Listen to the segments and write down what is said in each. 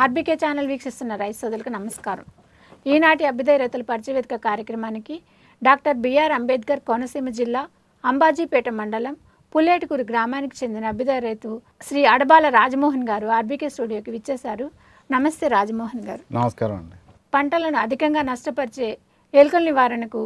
RBK channel వీక్షిస్తున్న రైతు సోదరులకు నమస్కారం. ఈనాటి అభ్యుదయ రైతుల పరిచయవేదిక కార్యక్రమానికి డాక్టర్ బిఆర్ అంబేద్కర్ కోనసీమ జిల్లా అంబాజీపేట మండలం పుల్లేటికూరు గ్రామానికి చెందిన అభ్యుదయ రైతు శ్రీ అడబాల రాజమోహన్ గారు ఆర్బీకే స్టూడియోకి విచ్చేశారు. నమస్తే రాజమోహన్ గారు. నమస్కారం అండి. పంటలను అధికంగా నష్టపరిచే ఎలుకల నివారణకు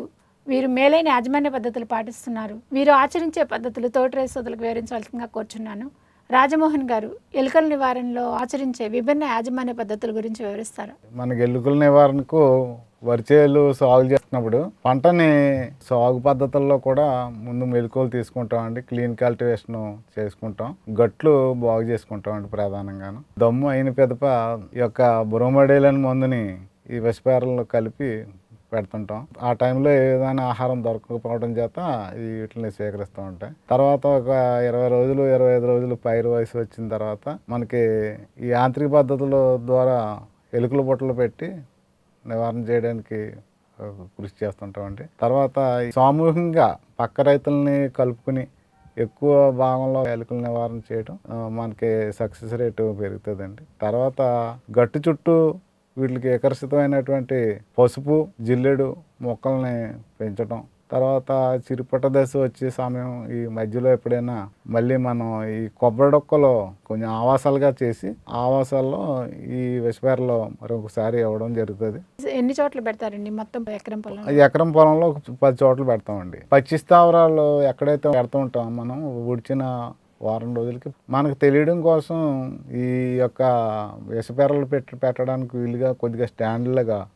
వీరు మేలైన యాజమాన్య పద్ధతులు పాటిస్తున్నారు. వీరు ఆచరించే పద్ధతులు తోటి రైతు సోదరులకు వివరించవలసిందిగా కోరుచున్నాను. రాజమోహన్ గారు ఎలుకల నివారణలో ఆచరించే విభిన్న యాజమాన్య పద్ధతుల గురించి వివరిస్తారు. మనకి ఎలుకల నివారణకు వరిచేలు సాగు చేస్తున్నప్పుడు పంటని సాగు పద్ధతుల్లో కూడా ముందు మెలకువలు తీసుకుంటాం అండి. క్లీన్ కల్టివేషన్ చేసుకుంటాం. గట్లు బాగు చేసుకుంటాం అండి ప్రధానంగాను. దమ్ము అయిన పెదప ఈ యొక్క బ్రోమడేలని మందుని ఈ విషపేరల్లో కలిపి పెడుతుంటాం. ఆ టైంలో ఏ విధమైన ఆహారం దొరకకపోవడం చేత వీటిని స్వీకరిస్తూ ఉంటాయి. తర్వాత ఒక ఇరవై రోజులు ఇరవై ఐదు రోజులు పైరు వయసు వచ్చిన తర్వాత మనకి ఈ యాంత్రిక పద్ధతుల ద్వారా ఎలుకల బుట్టలు పెట్టి నివారణ చేయడానికి కృషి చేస్తుంటామండి. తర్వాత సామూహికంగా పక్క రైతుల్ని కలుపుకుని ఎక్కువ భాగంలో ఎలుకల నివారణ చేయడం మనకి సక్సెస్ రేటు పెరుగుతుందండి. తర్వాత గట్టు చుట్టూ వీటికి ఆకర్షితమైనటువంటి పసుపు జిల్లెడు మొక్కల్ని పెంచడం తర్వాత చిరుపట్ట దశ వచ్చే సమయం ఈ మధ్యలో ఎప్పుడైనా మళ్ళీ మనం ఈ కొబ్బరి డొక్కలో కొంచెం ఆవాసాలుగా చేసి ఆవాసాల్లో ఈ విషపేరలో మరొకసారి ఇవ్వడం జరుగుతుంది. ఎన్ని చోట్ల పెడతారండి మొత్తం ఎకరం పొలం? ఎకరం పొలంలో ఒక పది చోట్ల పెడతామండి. పచ్చి స్థావరాలు ఎక్కడైతే పెడుతూ ఉంటాం మనం ఉడిచిన వారం రోజులకి. మనకు తెలియడం కోసం ఈ యొక్క ఇసుపెరలు పెట్టి పెట్టడానికి వీలుగా కొద్దిగా స్టాండ్లుగా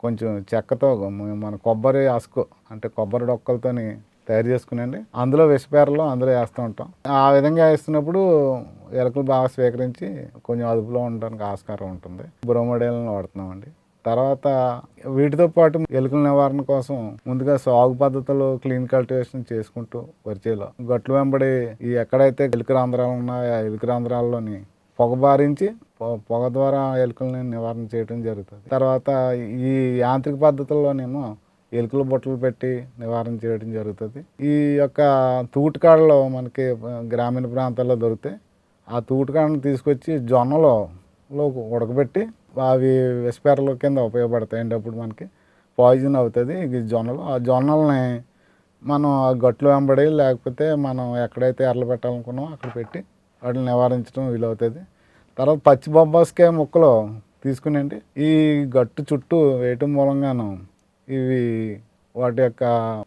కొంచెం చెక్కతో మన కొబ్బరి అసుకు అంటే కొబ్బరి డొక్కలతోని తయారు చేసుకునండి. అందులో విషపేరలు అందులో వేస్తూ ఉంటాం. ఆ విధంగా వేస్తున్నప్పుడు ఎలుకలు బాగా స్వీకరించి కొంచెం అదుపులో ఉండడానికి ఆస్కారం ఉంటుంది. బ్రోమోడేలను వాడుతున్నామండి. తర్వాత వీటితో పాటు ఎలుకల నివారణ కోసం ముందుగా సాగు పద్ధతులు క్లీన్ కల్టివేషన్ చేసుకుంటూ వరిచేలో గట్లు వెంబడి ఈ ఎక్కడైతే ఎలుక రంధ్రాలు ఉన్నాయో ఆ ఎలుక రంధ్రాల్లోని పొగ బారించి పొగ ద్వారా ఎలుకల్ని నివారణ చేయడం జరుగుతుంది. తర్వాత ఈ యాంత్రిక పద్ధతుల్లోనేమో ఎలుకల బొట్టలు పెట్టి నివారణ చేయడం జరుగుతుంది. ఈ యొక్క తూటుకాడలో మనకి గ్రామీణ ప్రాంతాల్లో దొరికితే ఆ తూటుకాడను తీసుకొచ్చి జొన్నలో ఉడకబెట్టి అవి విస్పేరల కింద ఉపయోగపడతాయండి అప్పుడు మనకి పాయిజన్ అవుతుంది. ఇది జొన్నలు ఆ జొన్నల్ని మనం ఆ గట్లు వెంబడి లేకపోతే మనం ఎక్కడైతే ఎర్రలు పెట్టాలనుకున్నామో అక్కడ పెట్టి వాటిని నివారించడం వీలవుతుంది. తర్వాత పచ్చి బొబ్బాస్కాయ ముక్కలు తీసుకునేయండి ఈ గట్టు చుట్టూ వేయటం మూలంగాను ఇవి వాటి యొక్క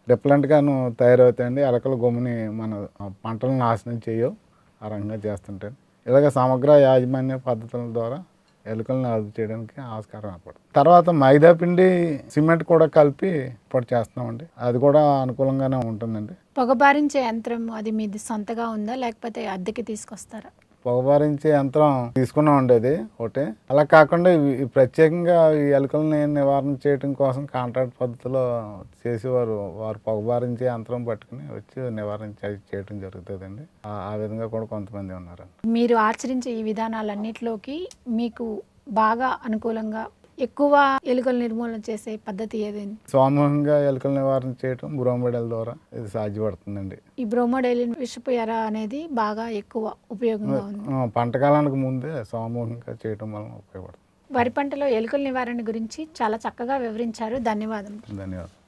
రిప్లెంట్గాను తయారవుతాయండి. ఎలకల గమ్ముని మన పంటలను నాశనం చేయవు. ఆ రకంగా చేస్తుంటాయి ఇలాగ సమగ్ర యాజమాన్య పద్ధతుల ద్వారా ఎలుకలను అదుపు చేయడానికి ఆస్కారం ఏర్పడుతుంది. తర్వాత మైదా పిండి సిమెంట్ కూడా కలిపి ఇప్పుడు చేస్తున్నామండి. అది కూడా అనుకూలంగానే ఉంటుందండి. పొగబారించే యంత్రం అది మీది సొంతగా ఉందా? లేకపోతే అద్దెకి తీసుకొస్తారా? పొగబారించే యంత్రం తీసుకున్నాం ఉండేది ఒకటి. అలా కాకుండా ఈ ప్రత్యేకంగా ఈ ఎలుకలని నివారణ చేయడం కోసం కాంట్రాక్ట్ పద్ధతిలో చేసేవారు వారు పొగబారించే యంత్రం పట్టుకుని వచ్చి నివారణ చేయడం జరుగుతుందండి. ఆ- ఆ విధంగా కూడా కొంతమంది ఉన్నారు మీరు ఆచరించే ఈ విధానాలన్నిటిలోకి మీకు బాగా అనుకూలంగా ఎక్కువ ఎలుకల నిర్మూలన చేసే పద్ధతి ఏదైనా సామూహికంగా ఎలుకల నివారణ చేయడం బ్రోమెడల్ ద్వారా ఇది సాధ్యపడుతుందండి. ఈ బ్రోమోడైలిన్ విషపు ఎర అనేది బాగా ఎక్కువ ఉపయోగంగా ఉంది. పంటకాలానికి ముందే సామూహికంగా చేయడం వలన ఉపయోగపడుతుంది. వరి పంటలో ఎలుకల నివారణ గురించి చాలా చక్కగా వివరించారు. ధన్యవాదం ధన్యవాదాలు